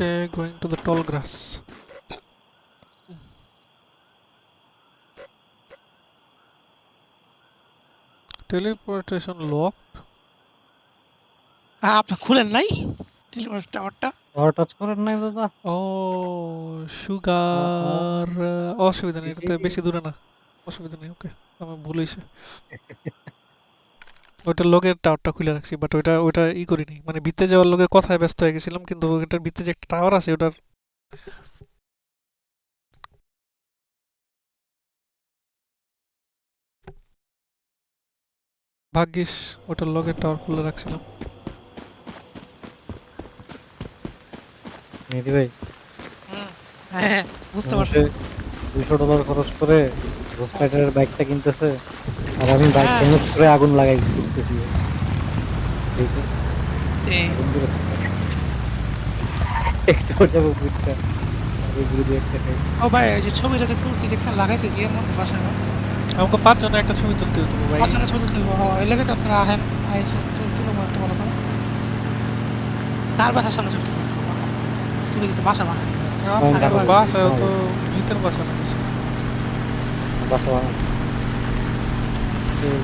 Okay, going to the tall grass. Teleportation locked. হ্যাঁ আপনি খুলেন নাই টেলিপোর্ট টাওয়ারটা পাওয়ার টাচ করেন নাই দাদা Oh, sugar. uh, অসুবিধা নেই এটাতে এই- বেশি দূরে না অসুবিধা নেই ওকে আমার ভুল হয়েছে ওইটার লগের টাওয়ারটা খুলে রাখছি বাট ওইটা ওইটা ই করিনি। মানে ভিতরে যাওয়ার লগে কথায় ব্যস্ত হয়ে গেছিলাম কিন্তু ওইটার ভিতরে যে একটা টাওয়ার আছে ওটার ভাগ্যিস ওটার লগের টাওয়ার খুলে রাখছিলাম। মেহেদি ভাই হ্যাঁ বুঝতে পারছি। দুইশো ডলার খরচ করে রাইডারের বাইকটা কিনতেছে আর আমি বাইক হ্যাঁ। করে আগুন লাগাই করতেছি। একটু যাব বুঝটা আর এগুলো দিয়ে একটা ও ভাই ওই যে ছবিটা যে তুলসি দেখছেন? লাগাইছে যে মধ্যে বাসায়। আমাকে পাঁচজনে একটা ছবি তুলতে ভাই। ছবি হ্যাঁ লেগে তো আপনারা আহেন আইসেন তুলবো একটা বলো তো বাসার সামনে ছবি তুলবো? তুমি কিন্তু বাসা বানায়। আমার তো ভিতর বাসা না। বাসা বানানো।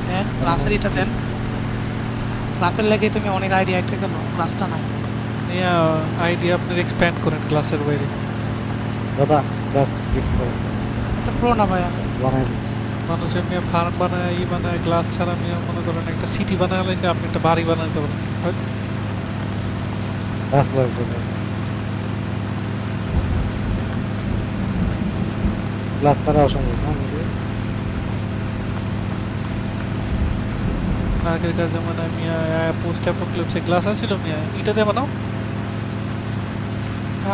দেন এটা দেন। গ্লাসের লেগে তুমি অনেক আইডিয়া একটা গেল গ্লাসটা নাই। নিয়ে আইডিয়া আপনার এক্সপ্যান্ড করেন ক্লাসের বাইরে। দাদা গ্লাস গিফট করে। তো প্রো না ভাই বানাই দিচ্ছি। মানুষের মেয়ে ফার্ম বানায় ই বানায় গ্লাস ছাড়া মেয়ে মনে করেন একটা সিটি বানায় লাইছে আপনি একটা বাড়ি বানাইতে পারেন হয়- গ্লাস লাগবে। গ্লাস ছাড়া অসম্ভব নিজে আগেরকার জামানায় মিয়া পোস্ট অ্যাপোক্লিপসে গ্লাস আছিল মিয়া এটা দিয়ে বানাও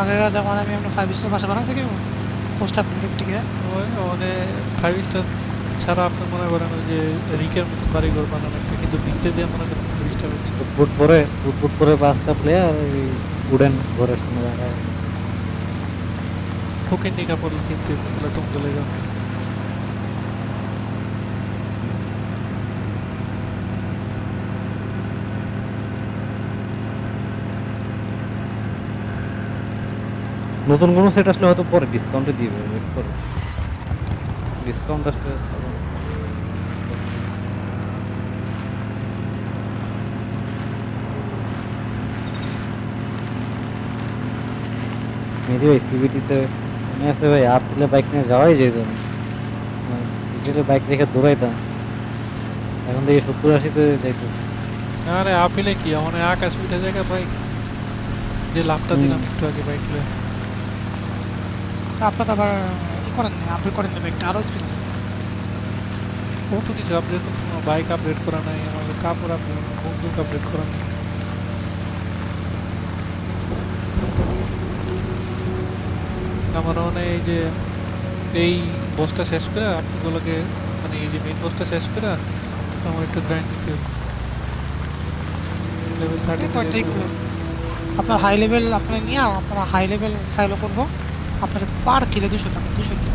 আগেকার যেমন আমি আমরা ফাইভ স্টার বাসা বানাইছি কেউ পোস্ট থেকে ওই মানে ফাইভ স্টার ছাড়া আপনি মনে করেন যে রিকের মতো বাড়ি ঘর বানানো একটা কিন্তু ভিতরে দিয়ে মনে করেন ফাইভ স্টার হচ্ছে। ফুট পরে ফুট পরে পাঁচটা প্লেয়ার উডেন ঘরের সামনে দাঁড়ায়। ফুকের নিকা পড়লে কিনতে তাহলে তুমি চলে যাও নতুন কোনো সেট আসলে হয়তো পরে ডিসকাউন্টে দিবে ওয়েট করো ডিসকাউন্ট আসলে মেরি ভাই সিবিটিতে মনে আছে ভাই আপ দিলে বাইক নিয়ে যাওয়াই যেত বিকেলে বাইক রেখে দৌড়াইতাম। এখন থেকে সত্তর আশিতে যাইতো আরে আপিলে কি? মানে আকাশ উঠে জায়গা বাইক যে লাভটা দিলাম একটু আগে বাইক লয়ে আপনার আবার করেন না আপডেট করেন দেবে একটা আরও এক্সপিরিয়েন্স কত কিছু আপডেট বাইক আপডেট করা নাই আমাদের কাপড় আপডেট বন্দুক আপডেট করা নাই। আমার মানে এই যে এই বসটা শেষ করে আপনাগুলোকে মানে এই যে মেইন বসটা শেষ করে আমার একটু গ্রাইন্ড দিতে লেভেল থার্টি আপনার হাই লেভেল আপনি নিয়ে আপনারা হাই লেভেল সাইলো করব। আপনার পার কিলো দুশো টাকা দুশো টাকা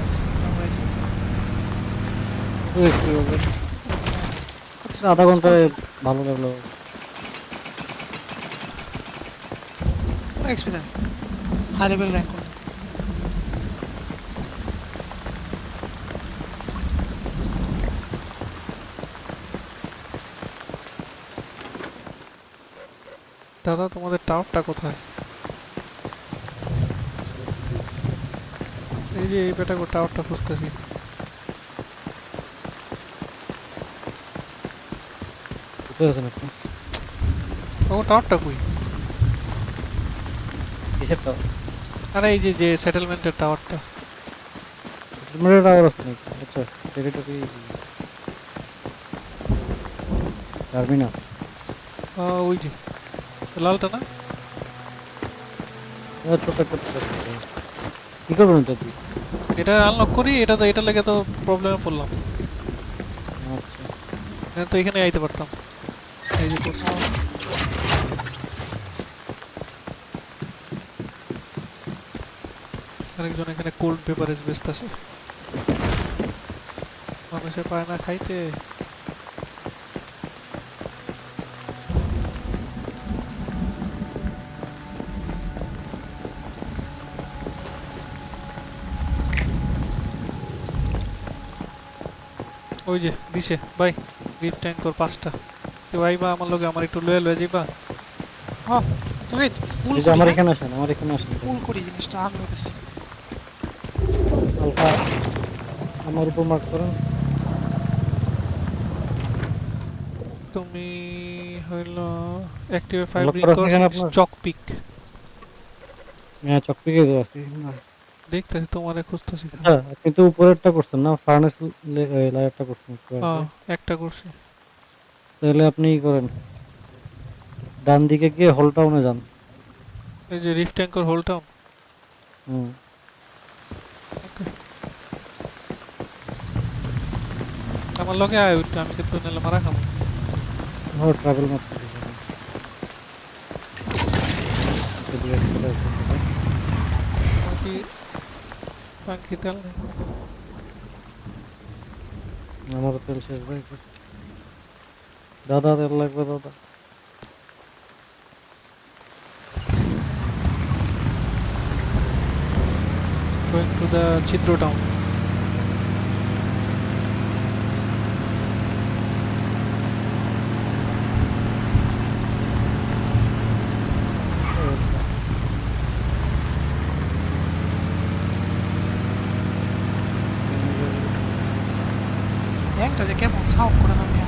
একটু আধা ঘন্টায় ভালো লাগল। এক্সপিরিয়েন্স হাই লেভেল র্যাঙ্ক দাদা তোমাদের টাওয়ারটা কোথায়? এই যে এই বেটা টাওয়ারটা খুঁজতেছি। ও টাওয়ারটা কই? আরে এই যে যে সেটেলমেন্টের টাওয়ারটা মেরে টাওয়ার আছে নাকি? আচ্ছা টেরিটরি টার্মিনাল ওই যে লালটা না? ছোট ছোট ছোট কি করবেন তুই এটা আনলক করি এটা তো এটা লেগে তো প্রবলেমে পড়লাম। আচ্ছা। তো এখানে আইতে পারতাম। এই যে পড়ছো আরেকজন এখানে কোল্ড পেপারেজ বেচতেছে। মানুষে পায় না খাইতে। ওই যে দিছে। ভাই রিপ ট্যাঙ্ক কর পাঁচটা। কেউ আইবা আমার লগে আমার একটু লয়ে লয়ে যাইবা। হ্যাঁ তুমি এই আমার এখানে আসেন আমার এখানে আসেন। পুল করি জিনিসটা আমি বলতেছি। হালকা আমার উপর মার্ক করেন তুমি হইল অ্যাক্টিভ ফাইভ Lock রিং করা আছে কর এখানে আপনার? চক পিক হ্যাঁ চকপিকে তো আছি। না। দেখতেছি তোমারে খুঁজতেছি আচ্ছা কিন্তু উপরেরটা করছেন না ফার্নেস লেয়ারটা করছেন হ্যাঁ একটা করছি। তাহলে আপনি ই করেন ডান দিকে গিয়ে হোল টাউনে যান। এই যে রিফ ট্যাঙ্কর হোলটাও হুম। আমার লগে আয় ওইটা আমি কিন্তু নিলে মারা খাব। ও ট্রাভেল মারতে বাকি বাকি তেল আমার তেল শেষ ভাই দাদা তেল লাগবে দাদা। গোয়িং টু দ্য চিত্র টাউন ব্যাংকটা যে কেমন সাউন্ড করে না আমি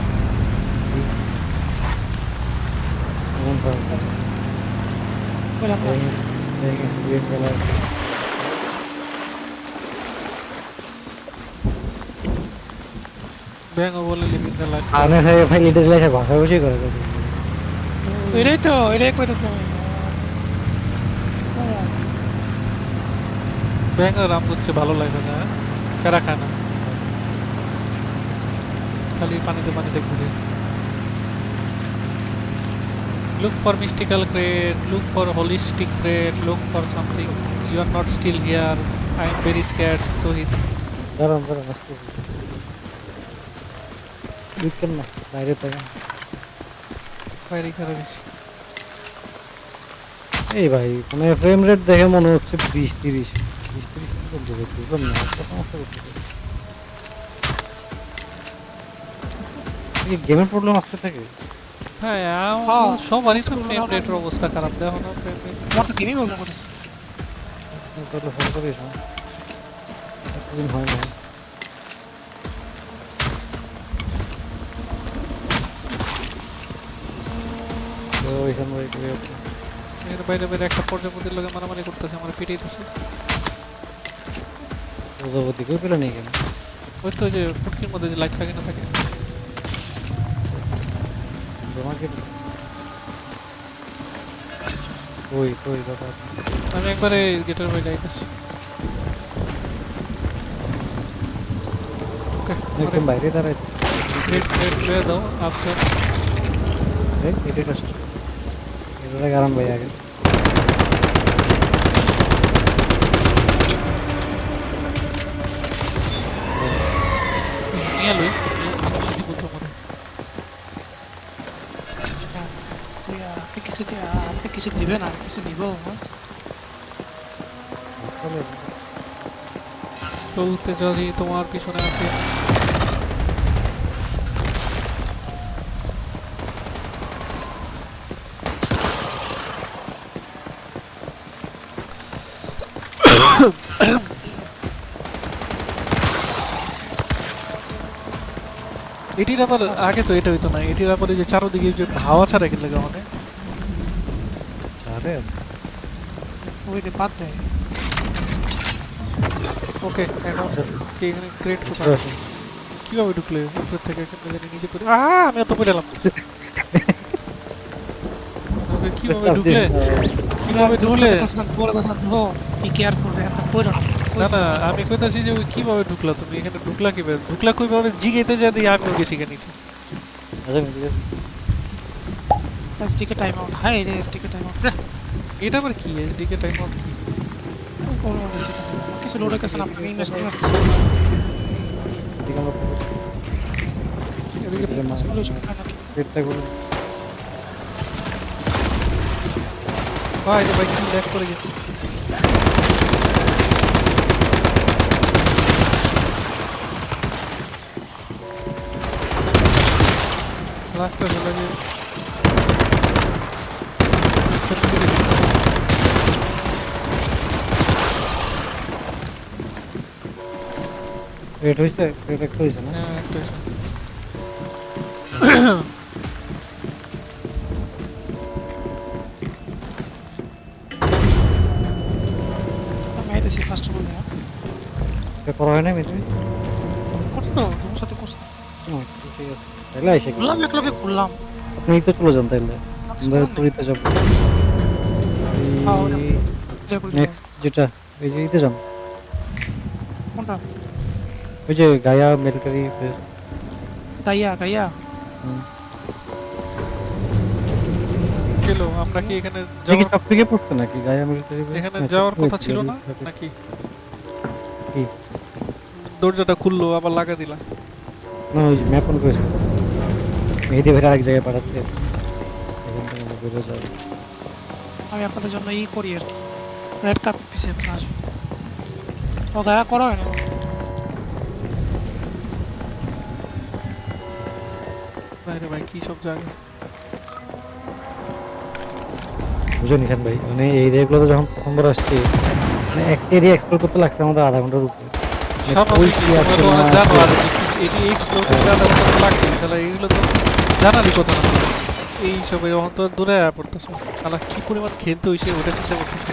এমন ভাবে বললাম না এই- এই- এই খেলা ব্যাং বলে লিভিং দ্য লাইফ আনে সাহেব ভাই লিডার লাইসে ভাষা করে। এটাই তো এটাই রাম হচ্ছে ভালো লাগে না প্যারা খায় না খালি পানিতে পানিতে ঘুরে look for mystical crate look for holistic crate look for something you are not still here i am very scared Tohit দাঁড়ান দাঁড়ান আসতে উইকেন না বাইরে থাকেন বাইরে খারাপ বেশি এই ভাই মানে ফ্রেম রেট দেখে মনে হচ্ছে বিশ তিরিশ বিশ তিরিশ চলতে বুঝলাম না একটা সমস্যা করতেছে গেমের প্রবলেম আসতে থাকে হ্যাঁ হ্যাঁ, সবারই তো ফ্রেম রেটের অবস্থা খারাপ দেখো না ফ্রেম রেট আমার তো গেমই বলব করেছে তাহলে ফোন করিস না এতদিন হয় না এর বাইরে বাইরে একটা প্রজাপতির মারামারি করতেছে আমার পিটাইতেছে। প্রজাপতি কেউ পেলে নেই কেন ওই তো যে ফুটকির মধ্যে যে লাইট থাকে না থাকে? তোমাকে ওই ওই দাদা। আমি একবারে গেটের বাইরে আইতেছি। একদম বাইরে লয়ে দাও আফটার এই এটা কারণ ভাই আগে। নিয়ে লই। কিছু দিবেন আর কিছু নিব চলতে যদি তোমার পিছনে আছে এটির আবার আগে তো এটা হইতো না এটির আবার যে চারোদিকে যে হাওয়া ছাড়া গেলে মানে আরে ওই যে বাদ দেয়। ওকে এখন কি এখানে ক্রিয়েট করতে। কীভাবে ঢুকলে? উপর থেকে জানি নিচে পড়ে আহ আমি এত পড়ে এলাম কীভাবে ঢুকলে? কীভাবে ঢুকলে বড় কথা ধো কি কেয়ার করবে? আপনার কইরো না। না আমি কইতাছি যে ওই কীভাবে ঢুকলা তুমি? এখানে ঢুকলা কীভাবে? ঢুকলা কইভাবে জিগাইতে যা দিয়ে আমিও গেছি কেন নিচে। আচ্ছা মিলি এসটিকে টাইম আউট হাই রে এসটিকে টাইম আউট এটা আবার কি এসডিকে টাইম আউট কি কিছু লোড কাছে আপনাকে ইনভেস্ট করতে ঠিক আমরা এদিকে এদিকে মার সেগুলো ছোট নাকি চেষ্টা করুন ভাই রে ভাই কি ল্যাগ করে গেছে রাস্তা চলে যে রেট হয়েছে? রেট একটা হয়েছে না? হ্যাঁ, একটা এটা করা হয় না মিত্রি করতো তোমার সাথে করছি। ঠিক আছে। তাহলে আইসে করলাম এক লোকে করলাম। আপনি তো চলে যান তাইলে আচ্ছা, আমরা পুরীতে যাব। নেক্সট যেটা ওই যে ইতে যান কোনটা? ওই যে গায়া মিলিটারি বেস গাইয়া গাইয়া গেলো আমরা কি এখানে যাওয়ার সব থেকে পড়ছে নাকি? গায়া মিলিটারি বেস এখানে যাওয়ার কথা ছিল না নাকি? দরজাটা খুললো আবার লাগা দিলা। না ওই ম্যাপ অন করেছে। মেহেদি ভাই আরেক জায়গায় পাঠাচ্ছে। এখান থেকে বেরো যাব। আমি আপনাদের জন্য ই করি আর কি। রেড কার্পেট পিছিয়ে আপনার ও গায়া করো না কি সব জায়গা বুঝো নিশান ভাই মানে এই এরিয়াগুলোতে যখন প্রথমবার আসছি মানে একটা এরিয়া এক্সপ্লোর করতে লাগছে আমাদের আধা ঘণ্টার উপরে। মানে স্বাভাবিক আছে তোমরা তো না জানো আর এটি এক্সপ্লোর করতে আলাদা কথা লাগছে তাহলে এইগুলো তো জানারই কথা না। এই সব তো দূরে পড়তেছে। তাহলে কি পরিমাণ খেলতে ওটা চিন্তা করতেছে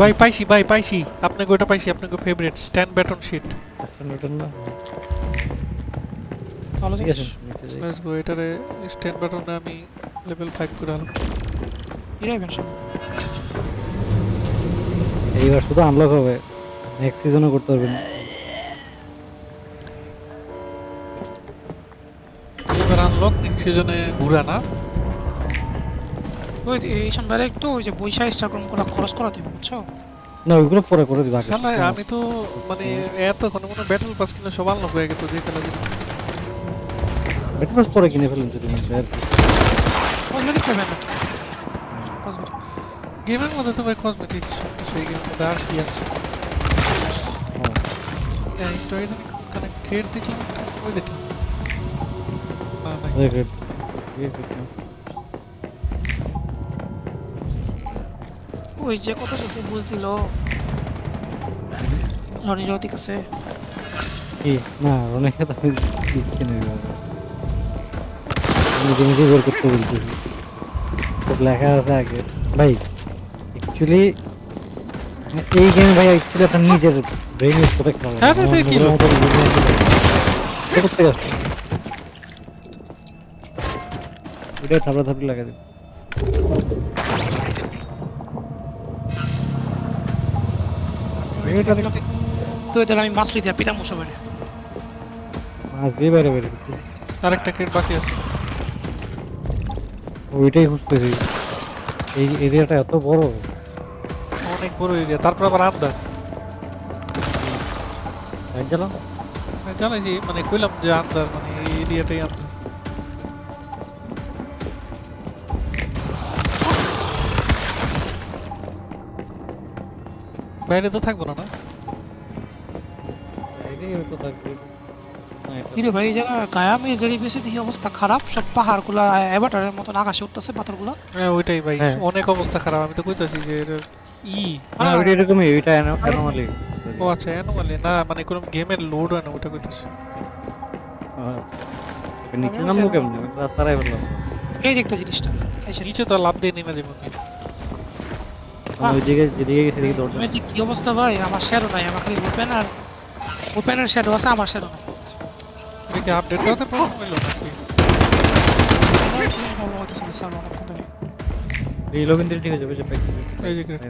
ভাই পাইছি ভাই পাইছি। আপনাকে ওটা পাইছি আপনাকে ফেভারিট স্ট্যান্ড ব্যাটন শিট না? ভালো ঠিক আছে জিনিস নিতে যাই। লেটস গো এটারে স্ট্যান্ড ব্যাটনে আমি লেভেল 5 করে সব এইবার শুধু আনলক হবে। নেক্সট সিজনও করতে পারবেন। এবার আনলক নেক্সট সিজনে ঘুরা না ওই এই সন্ধ্যারে একটু ওই যে বৈশা স্টাগ্রাম করে খরচ করা দিবে বুঝছ? না ওইগুলো পরে করে দিবা আগে। শালা আমি তো মানে এতক্ষণ মনে ব্যাটল পাস কিনা সব আনলক হয়ে গেছে যে খেলা ব্যাটারি পাস পরে কিনে ফেলুন যদি মনে কি। কসমেটিক পাবেন নাকি কসমেটিক গেমের মধ্যে তো ভাই কসমেটিক সব কিছু এই গেমের মধ্যে আর কি আছে হ্যাঁ। হ্যাঁ দেখলাম ওই দেখলাম না man. ওই যে কথা যদি বুঝ দিল রনি জ্যোতিক আছে কি না দিচ্ছি না নিজে নিজে বের করতে বলতেছি। লেখা আছে আগে। ভাই অ্যাকচুয়ালি এই গেম ভাই অ্যাকচুয়ালি আপনার নিজের ব্রেন ইউজ হ্যাঁ, এটা করতে এটা থাপড়া থাপড়ি লাগা তো এদের আমি মাছলি দিয়ে পিটাম বসে পারি মাছ দিয়ে বাইরে করতে। আরেকটা ক্রেড বাকি আছে। ওইটাই খুঁজতেছি। এই এরিয়াটা এত বড়। অনেক বড় এরিয়া। তারপর আবার আমদার জ্বালাও। মানে জানাইছি মানে কইলাম যে আমদার মানে এই এরিয়াটাই আমদার বাইরে তো থাকব না না? এটাই হয়তো থাকবে। কিরে ভাই এই জায়গা বেশি দেখি অবস্থা খারাপ। সব পাহাড়গুলা এবাটারের মতন আকাশে উঠতেছে পাথরগুলা। হ্যাঁ ওইটাই ভাই হ্যাঁ। অনেক অবস্থা খারাপ। আমি তো কইতাছি যে ই। না ওইটা এরকমই ওইটা অ্যানোমালি ও আচ্ছা অ্যানোমালি না মানে কোনো গেমের লোড হয় না ওটা কইতাছি। আচ্ছা। নিচে নামবো কেমন? বললাম। এই দেখতে জিনিসটা। নিচে তো লাভ দিয়ে নেমে যাব যেদিকে গেছি সেদিকে দৌড় কি অবস্থা ভাই আমার শ্যাডো নাই আমার খালি ওপেন আর ওপেনের শ্যাডো আছে আমার শ্যাডো নাই। এটা কি আপডেট করতে প্রবলেম হইল নাকি আমার কোনো problem হইতেছে না, server অনেকক্ষণ ধরে। এই লগইন দিলে ঠিক আছে বুঝে পাই এই যে great।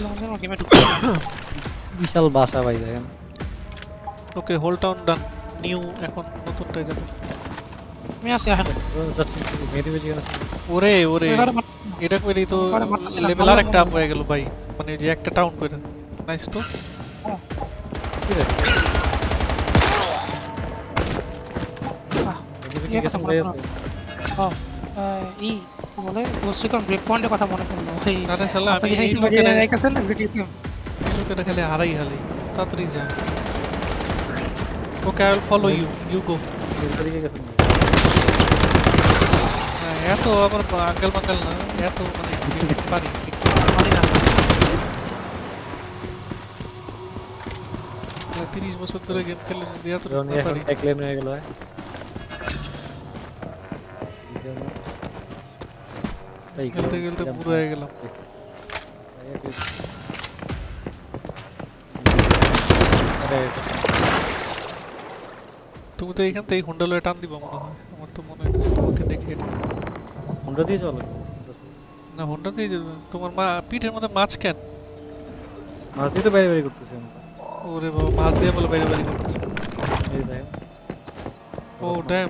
আমাদের আমার game এ ঢুকতে হবে না। বিশাল বাসা ভাই দেখেন okay whole town done new এখন নতুনটাই যাবে আমি আছি এখন জাস্ট মেয়েটি বেজে গেল। ওরে ওরে। এবারে মার- এটা কইলেই তো ওরে মারতেছিলাম, লেভেল ভালো আর একটা আপ লাগল। হয়ে গেল ভাই। মানে যে একটা টাউন কইরা। নাইস তো? ঠিক আছে। এদিকে ইয়ে কথা গেছেন মনে ভাই করো। আছে? ও, আহ, ই কি বলে? গোসিকন ব্রেক পয়েন্টের কথা মনে পড়ল। এই আরে শালা আমি আপনি এই এই লোকেরা রেখেছেন না ভিডিও এই লোকেরা খালি হারাই হালি। তাড়াতাড়ি যা। Okay I will follow you you go এদিকে গেছেন ভাই। এত আবার আঙ্কেল মাঙ্কেল না এত মানে পারি। পারি না। তিরিশ বছর ধরে গেম খেলে যদি এত রনি এখন পারি। ট্যাকলেন হয়ে গেল হয় এই খেলতে খেলতে পুরো হয়ে গেলাম তুমি তো এইখান থেকে হুন্ডা লয়ে টান দিবা মনে হয়। আমার তো মনে হইতেছে তোমাকে দেখে এটা হুন্ডা দিয়ে চলো। না হুন্ডা দিয়ে যাবে তোমার মা পিঠের মধ্যে মাছ কেন? মাছ দিয়ে তো বাইরে বাইরে করতেছি ওরে বাবা মাছ দিয়ে বলে বাইরে বাইরে করতেছে। এই ও ড্যাম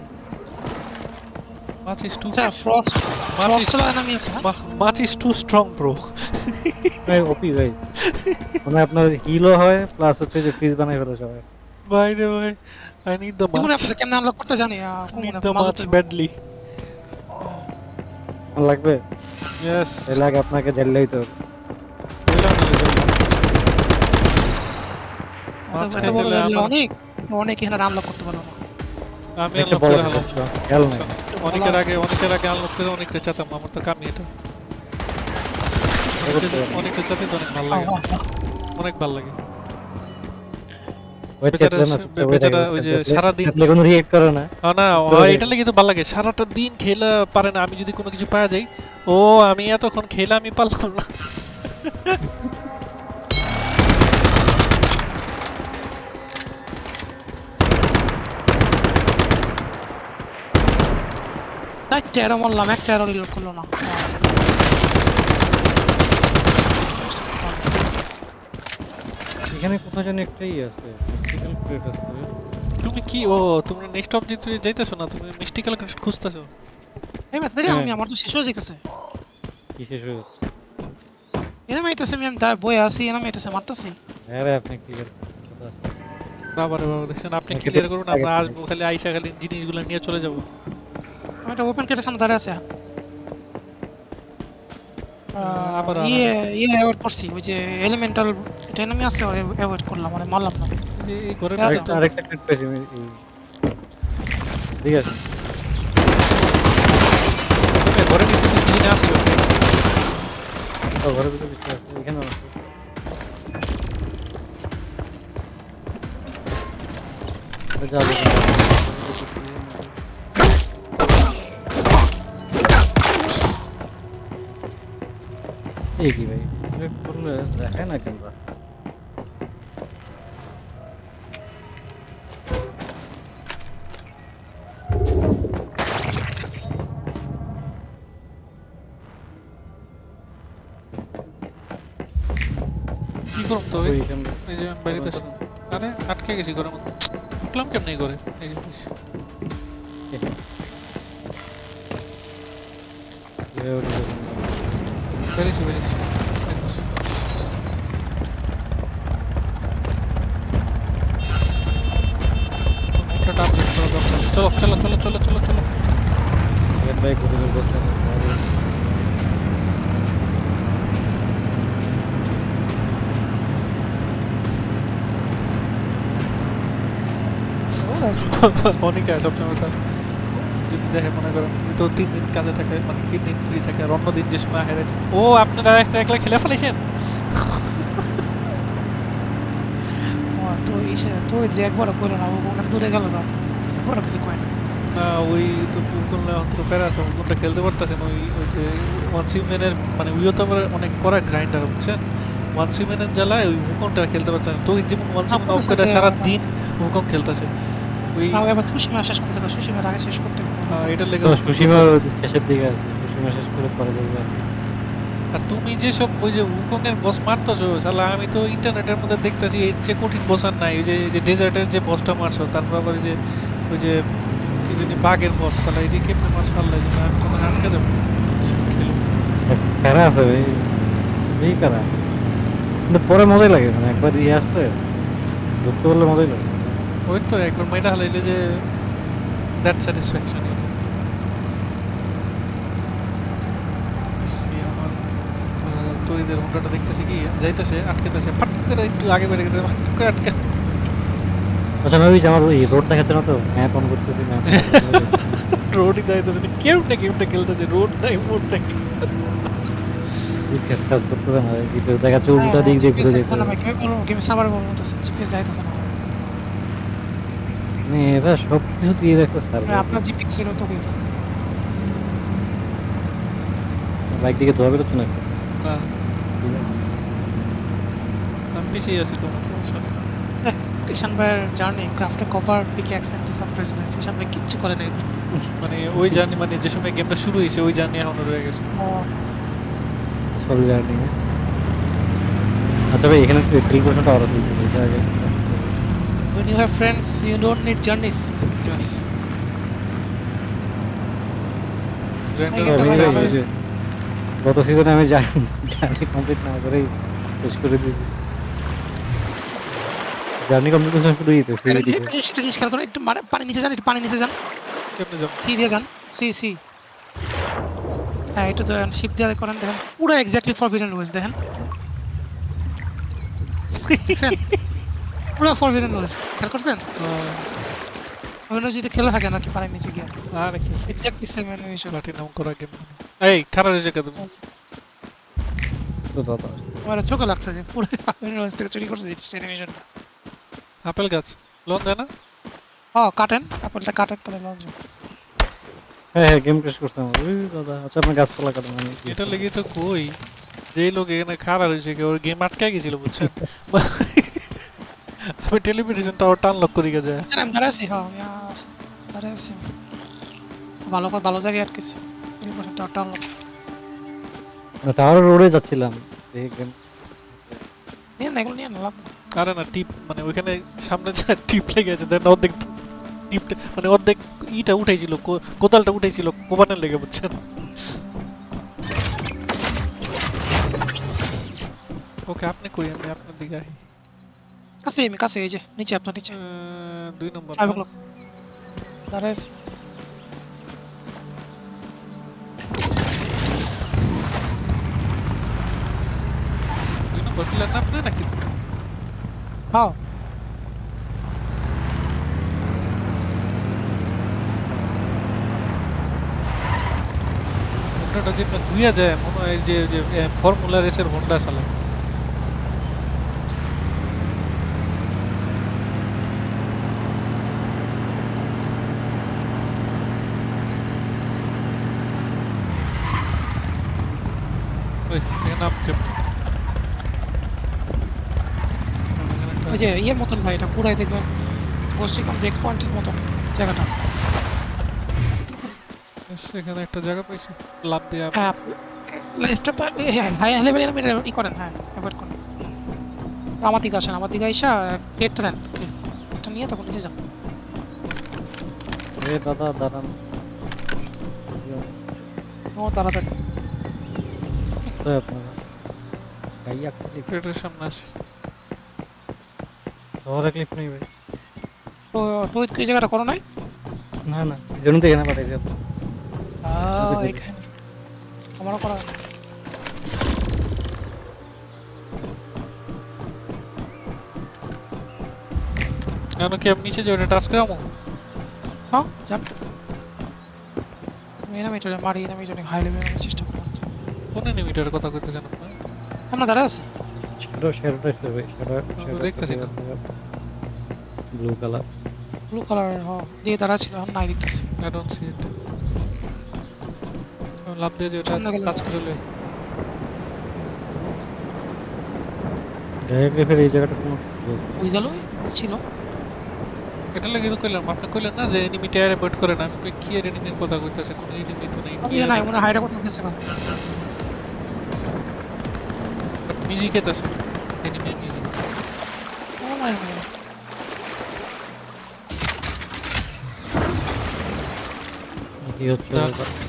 ইজ টু আচ্ছা ইজ চলা নামি আছে হ্যাঁ? মাছ ইজ টু স্ট্রং ভাই ওপি ভাই। মানে আপনার হিলও হয় প্লাস হচ্ছে যে ফ্রিজ বানাই ফেলো সবাই। বাইরে ভাই আই নিড দ্য মাছ আপনি কেমন আনলক করতে জানি? নিড দ্য মাছ ব্যাডলি লাগবে? ইয়েস আপনাকে জানলেই তো অনেক অনেক এখানে আনলক করতে পারব না আমি আনলক করে হলাম নাই। অনেকের আগে অনেকের আগে আনলক করে অনেকটা চাতাম। আমার তো কামি এটা। অনেকটা চাতে তো অনেক ভালো লাগে। অনেক ভালো লাগে। সারাটা দিন খেলা পারে না। আমি যদি কোনো কিছু পাওয়া যাই ও আমি এতক্ষণ খেলে আমি পারলাম না। মারলাম একটা এরো রিলোড করল না। এখানে কোথাও যেন একটাই আছে মিস্টিক্যাল ক্রিয়েট আছে। তুমি কি ও তুমি নেক্সট অবজেক্ট যাইতেছো না? তুমি মিস্টিক্যাল ক্রিস্ট খুঁজতেছো? এই মাত্র হ্যাঁ। আমি আমার তো শেষ হয়ে গেছে কি শেষ হয়ে এরম আইতেছে আমি আমি তার বই আছি এরম আইতেছে মারতেছি। হ্যাঁ আপনি ক্লিয়ার বাবা দেখছেন আপনি ক্লিয়ার করুন আমরা আসব খালি আইসা খালি জিনিসগুলো নিয়ে চলে যাব। একটা ওপেন কেটে সামনে দাঁড়িয়ে আছে। ইয়ে ইয়ে অ্যাভয়েড করছি ওই যে এলিমেন্টাল এটা এনিমি আছে অ্যাভয়েড করলাম মানে মারলাম না। এই- আরেকটা আরেকটা পেয়েছি ঠিক আছে। আসলো ঘরের ভিতরে তো? যাব এই কি ভাই? Select করলে দেখায় না কেন? কি করব তো ওই যে বাড়িতে। আরে আটকে গেছি ঘরের মধ্যে। উঠলাম কেমনি করে এই যে চলো চলো চলো চলো চলো। করে। অনেকে সবসময় তার যদি দেখে মনে করেন তো তিন দিন কাজে থাকে মানে তিন দিন ফ্রি থাকে আর অন্য দিন যে সময় হেরে ও আপনারা একটা একলা খেলে ফেলেছেন? ও, তো এই সে- তো ওই যে একবারও কইলো না ও ওখানে দূরে গেল না একবারও কিছু কয় না না ওই তো করলে অন্তত প্যারা আছে কোনটা খেলতে পারতেছেন ওই ওই যে ওয়ান সিমেনের মানে উইও তো অনেক করা গ্রাইন্ডার বুঝছেন? ওয়ান সিমেনের জ্বালায় ওই হুকনটা খেলতে পারতেছেন তো ওই যেমন ওয়ান সিমেন অফ করে সারা দিন হুকন খেলতেছে। ওই তাও সুসীমা শেষ করতে সুসীমার আগে শেষ করতে হবে লেগে সুসীমা শেষের দিকে আছে সুসীমা শেষ করে পরে দেখবে আর তুমি যে সব ওই যে উকনের বস মারতেছো শালা আমি তো ইন্টারনেটের মধ্যে দেখতেছি এর যে কঠিন বস আর নাই ওই যে ডেজার্টের যে বসটা মারছো তারপর আবার ওই যে ওই যে জানি বাঘের বস শালা এদিকে কেমনে আল্লাহ জানে আমি কোনো আটকে দেবো কারা আছে? ভাই এই কারা? কিন্তু পরে মজাই লাগে মানে একবার ইয়ে আসলে ঢুকতে পারলে মজাই লাগে। ওই তো একবার মাইটা হালাইলে যে দ্যাট স্যাটিসফ্যাকশন তো এদের হুন্ডাটা দেখতেছি কি? যাইতেছে আটকেতেছে ফাট করে একটু আগে বেড়ে গেছে ফাট করে আটকে আচ্ছা আমি ওই যে আমার ওই রোড দেখাচ্ছে না তো? ম্যাপ অন করতেছি ম্যাপ রোডই দাঁড়াইতেছে না। কেমনে খেলতেছে রোড নাই মোড জিপিএস কাজ করতেছে না জিপিএস দেখা উল্টা দিক দিয়ে ঘুরে যেতে হবে। গেমে সাবার জিপিএস দাইতেছে না। মানে এরা সব কিছু দিয়ে রাখছে স্যার আপনার জিপিএস ছিল তো কিন্তু বাইক দিকে ধোয়া বেরোচ্ছে না। আমি পিছিয়ে আছি তোমার কিষান ভাইয়ের journey ক্রাফটে cover PK accent surprisement Kishan ভাই কিচ্ছু করে নাই। মানে ওই জার্নি মানে যে সময় গেমটা শুরু হয়েছে ওই জার্নি এখনও রয়ে গেছে। সব জার্নি আচ্ছা ভাই এখানে একটু এপ্রিল পোর্শনটা আরও তুলতে হবে আগে। When you have friends, you don't need journeys. যে গত সিজনে আমি জানি জার্নি কমপ্লিট না করেই শেষ করে দিয়েছি। জার্নি কমপ্লিট করতে শুধু ইতে সিবিটি একটা জিনিস- জিনিস খেয়াল করো, একটু মানে পানি নিচে যান একটু পানি নিচে যান। কেমনে যাব? সি দিয়ে যান সি সি। হ্যাঁ একটু তো শিপ দিয়ে করেন দেখেন। পুরো এক্স্যাক্টলি ফরবিডেন ওয়েজ দেখেন। পুরো ফরবিডেন ওয়েজ খেয়াল করছেন? ওখানে যদি খেলে থাকে নাকি পানির নিচে গিয়ে। আর কি এক্স্যাক্টলি সেম অ্যানিমেশন প্লাটিনাম করা গেম। এই খারাপ হয়েছে কেন? তুমি তো দাদা আমার চোখে লাগছে যে পুরো ফরবিডেন ওয়েজ থেকে চুরি করছে অ্যানিমেশন আপেল গাছ। লোন দেয় না? ও কাটেন। আপেলটা কাটেন তাহলে লঞ্চ হ্যাঁ হ্যাঁ গেম ক্রেশ করতে হবে। ওই দাদা আচ্ছা আপনার গাছপালা কাটেন আমি এটা লেগে তো কই যেই লোক এখানে খারাপ হয়েছে কি ওর গেম আটকে গেছিল বুঝছেন? আমি টেলিভিশন টাওয়ার টান লক করে গেছে আমি দাঁড়ায় আছি হ্যাঁ আমি আছি ভালো কথা ভালো জায়গায় আটকেছি। টেলিভিশন টাওয়ারটা আনলাম টাওয়ার রোডে যাচ্ছিলাম দেখি গেম নিয়ে না এগুলো নিয়ে না লাভ নেই। আরে না টিপ মানে ওইখানে সামনে যা টিপ লেগে আছে দেন অর্ধেক টিপ মানে অর্ধেক ইটা উঠেছিল কো- কোদালটা উঠেছিল কোবানের লেগে বুঝছেন? ওকে আপনি কই? আমি আপনার দিকে আহি কাছে আমি কাছে এই যে নিচে আপনার নিচে। আহ, দুই নম্বর ফাইভ o'clock দাঁড়ায় আছি। দুই নম্বর পিলার না আপনি নাকি? হ্যাঁ হোন্ডাটা যেটা ধুইয়া যায় মনে হয় যে ফর্মুলা রেসের হোন্ডা চালায় ওই এখানে আপ কেমন ওই যে ইয়ের মতন ভাই এটা পুরাই দেখবেন পশ্চিম ব্রেক পয়েন্টের মতন জায়গাটা। এখানে একটা জায়গা পাইছি লাভ দিয়ে হ্যাঁ লেফটটা তো হাই লেভেল এনিমি ই করেন হ্যাঁ অ্যাভয়েড করেন। আমার দিকে আসেন আমার দিকে আইসা প্লেটটা নেন এটা নিয়ে তখন নিচে যান। এ দাদা দাঁড়ান। ও তাড়াতাড়ি কোথায় আপনারা। গাইয়া প্লেটের সামনে আসি তো তো ওই জায়গাটা করো নাই? না না এই জন্য তো এখানে পাঠাইছি আপনি আহ, এখানে। আমারও করা কেন কি আমি নিচে যে ওটা টাচ করামো হ্যাঁ যান। আমি এনামি এটা মারি এনামি এটা হাই লেভেল চেষ্টা করি কোন এনিমিটার কথা কইতেছেন আপনারা আমরা দাঁড়া আছি? শ্যাডো শ্যাডোটা ভাই শ্যাডো দেখতেছি না। ব্লু কালার ব্লু কালার হ্যাঁ দিয়ে দাঁড়া ছিল এখন নাই দেখতেছি don't see it. আমি লাভ দিয়ে যে ওটা সামনে গেলে। কাজ করে লই ডাইরেক্টলি ফের এই জায়গাটা কোনো ওই গেল ছিল এটা লাগে তো কইলাম আপনি কইলেন না যে এনিমি টায়ারে বট করে না আমি কি এর এনিমির কথা কইতাছে কোন এনিমি তো নেই নাই মনে হয় হাইটা কোথাও গেছে এখন মিউজিক এতাছে এনিমি মিউজিক ও নাই কি হচ্ছে দাঁড়া।